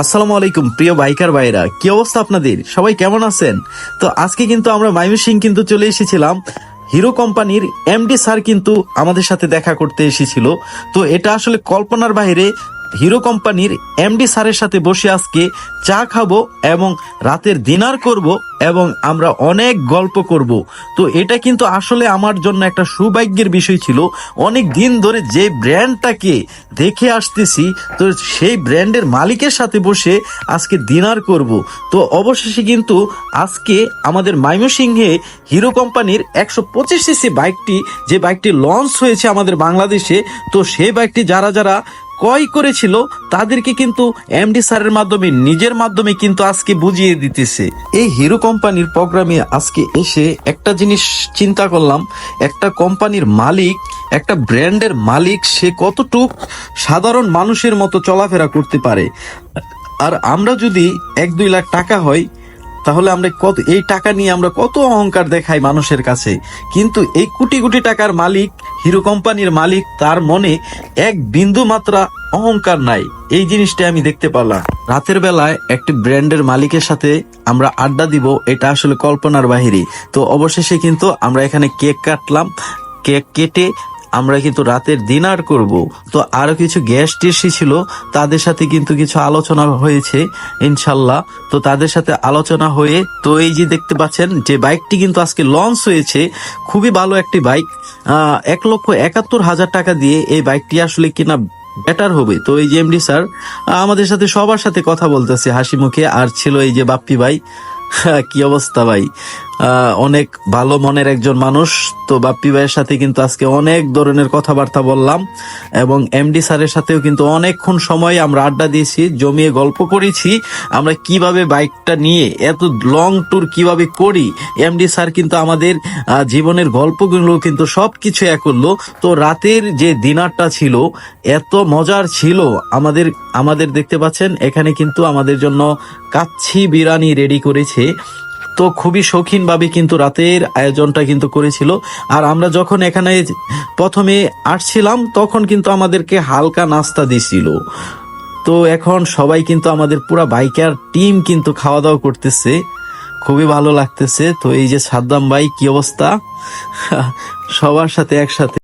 আসসালামু আলাইকুম, প্রিয় বাইকার ভাইরা কি অবস্থা আপনাদের? সবাই কেমন আছেন? তো আজকে কিন্তু আমরা সিং কিন্তু চলে এসেছিলাম। হিরো কোম্পানির এমডি স্যার কিন্তু আমাদের সাথে দেখা করতে এসেছিল। তো এটা আসলে কল্পনার বাইরে হিরো কোম্পানির এমডি স্যারের সাথে বসে আজকে চা খাব এবং রাতের ডিনার করব এবং আমরা অনেক গল্প করব। তো এটা কিন্তু আসলে আমার জন্য একটা সৌভাগ্যের বিষয় ছিল। অনেক দিন ধরে যে ব্র্যান্ডটাকে দেখে আসতেছি, তো সেই ব্র্যান্ডের মালিকের সাথে বসে আজকে ডিনার করব। তো অবশেষে কিন্তু আজকে আমাদের ময়মনসিংহে হিরো কোম্পানির একশো পঁচিশ সিসি বাইকটি, যে বাইকটি লঞ্চ হয়েছে আমাদের বাংলাদেশে, তো সেই বাইকটি যারা যারা ক্রয় করেছিল, তাদেরকে কিন্তু এমডি স্যারের মাধ্যমে, নিজের মাধ্যমে কিন্তু আজকে বুঝিয়ে দিতেছে। এই হিরো কোম্পানির প্রোগ্রামে আজকে এসে একটা জিনিস চিন্তা করলাম, একটা কোম্পানির মালিক, একটা ব্র্যান্ডের মালিক, সে কতটুক সাধারণ মানুষের মতো চলাফেরা করতে পারে। আর আমরা যদি এক দুই লাখ টাকা হয়, তাহলে আমরা কত, এই টাকা নিয়ে আমরা কত অহংকার দেখাই মানুষের কাছে। কিন্তু এই কোটি কোটি টাকার মালিক হিরো কোম্পানির মালিক, তার মনে এক বিন্দু মাত্রা অহংকার নাই। এই জিনিসটা আমি দেখতে পারলাম। রাতের বেলায় একটি ব্র্যান্ডের মালিকের সাথে আমরা আড্ডা দিব, এটা আসলে কল্পনার বাহিরে। তো অবশেষে কিন্তু আমরা এখানে কেক কাটলাম, কেক কেটে আমরা কিন্তু রাতের ডিনার করব। তো আরও কিছু গেস্ট এসেছিল, তাদের সাথে কিন্তু কিছু আলোচনা হয়েছে, ইনশাল্লাহ। তো তাদের সাথে আলোচনা হয়ে, তো এই যে দেখতে পাচ্ছেন, যে বাইকটি কিন্তু আজকে লঞ্চ হয়েছে, খুবই ভালো একটি বাইক এক লক্ষ একাত্তর হাজার টাকা দিয়ে এই বাইকটি আসলে কিনা বেটার হবে। তো এই যে এমডি স্যার আমাদের সাথে সবার সাথে কথা বলতেছে হাসি মুখে, আর ছিল এই যে বাপ্পি ভাই। কি অবস্থা ভাই? অনেক ভালো মনের একজন মানুষ। তো বাপ্পি ভাইয়ের সাথে কিন্তু আজকে অনেক ধরনের কথাবার্তা বললাম এবং এমডি স্যারের সাথেও কিন্তু অনেকক্ষণ সময় আমরা আড্ডা দিয়েছি, জমিয়ে গল্প করেছি। আমরা কীভাবে বাইকটা নিয়ে, এত লং ট্যুর কীভাবে করি, এমডি স্যার কিন্তু আমাদের জীবনের গল্পগুলো কিন্তু সব কিছু এক করল। তো রাতের যে ডিনারটা ছিল, এত মজার ছিল। আমাদের আমাদের দেখতে পাচ্ছেন, এখানে কিন্তু আমাদের জন্য কাচ্ছি বিরিয়ানি রেডি করেছে। তো খুবই শৌখিনভাবে কিন্তু রাতের আয়োজনটা কিন্তু করেছিল। আর আমরা যখন এখানে প্রথমে আসছিলাম, তখন কিন্তু আমাদেরকে হালকা নাস্তা দিছিল। তো এখন সবাই কিন্তু আমাদের পুরা বাইকার টিম কিন্তু খাওয়া দাওয়া করতেছে। খুবই ভালো লাগতেছে। তো এই যে সাদ্দাম ভাই, কি অবস্থা? সবার সাথে একসাথে।